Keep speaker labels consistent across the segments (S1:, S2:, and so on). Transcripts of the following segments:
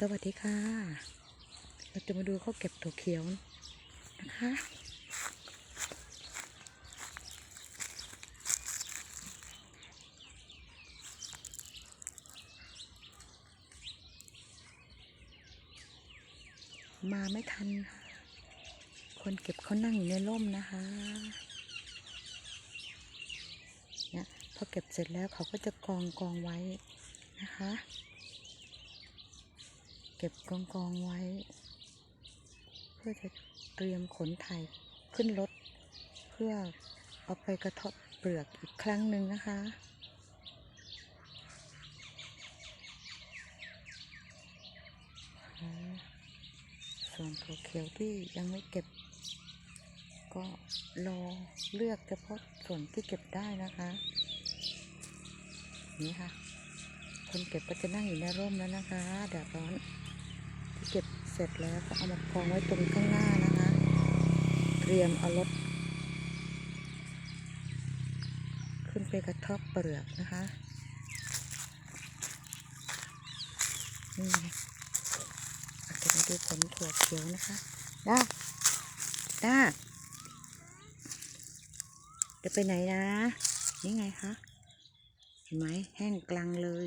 S1: สวัสดีค่ะ เราจะมาดูข้าเก็บถั่วเขียวนะคะ มาไม่ทัน คนเก็บเขานั่งอยู่ในร่มนะคะเนี่ยพอเก็บเสร็จแล้วเขาก็จะกองกองไว้นะคะ เก็บกองกองไว้ เพื่อจะเตรียมขนไถขึ้นรถ เพื่อเอาไปกระทาะเปลือกอีกครั้งหนึ่งนะคะส่วนถั่วเขียวที่ยังไม่เก็บ ก็รอเลือกเฉพาะส่วนที่เก็บได้นะคะนี่ค่ะ คนเก็บก็จะนั่งอยู่ในร่มแล้วนะคะแดดร้อน เก็บเสร็จแล้วก็เอามากองไว้ตรงข้างหน้านะคะ เตรียมเอารถขึ้นไปกระทบเปลือกนะคะนี่อาจจะมาดูผลถั่วเขียวนะคะด้าด้าจะไปไหนนะ นี่ไงคะ เห็นไหมแห้งกลางเลย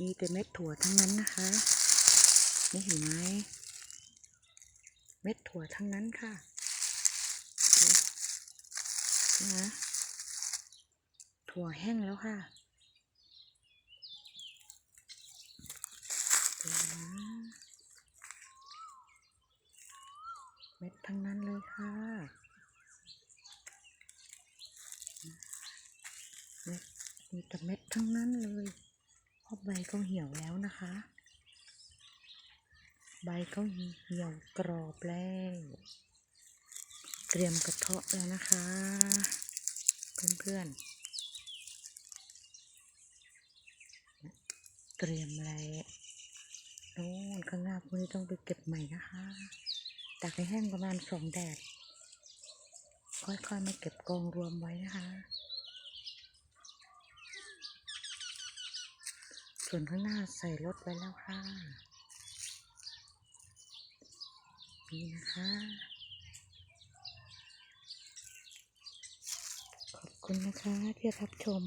S1: มีแต่เม็ดถั่วทั้งนั้นนะคะ นี่เห็นไหมเม็ดถั่วทั้งนั้นค่ะนะถั่วแห้งแล้วค่ะดูนะเม็ดทั้งนั้นเลยค่ะเม็ดมีแต่เม็ดทั้งนั้นเลยเพราะใบก็เหี่ยวแล้วนะคะ ใบก็เหี่ยวกรอบแล้วเตรียมกระเทาะแล้วนะคะ เพื่อนๆ เตรียมแล้วโน่นข้างหน้าพวกนี้ต้องไปเก็บใหม่นะคะตากให้แห้งประมาณสองแดด ค่อยๆ มาเก็บกองรวมไว้นะคะ ส่วนข้างหน้าใส่รถไว้แล้วค่ะ นี่นะคะ ขอบคุณนะคะที่รับชม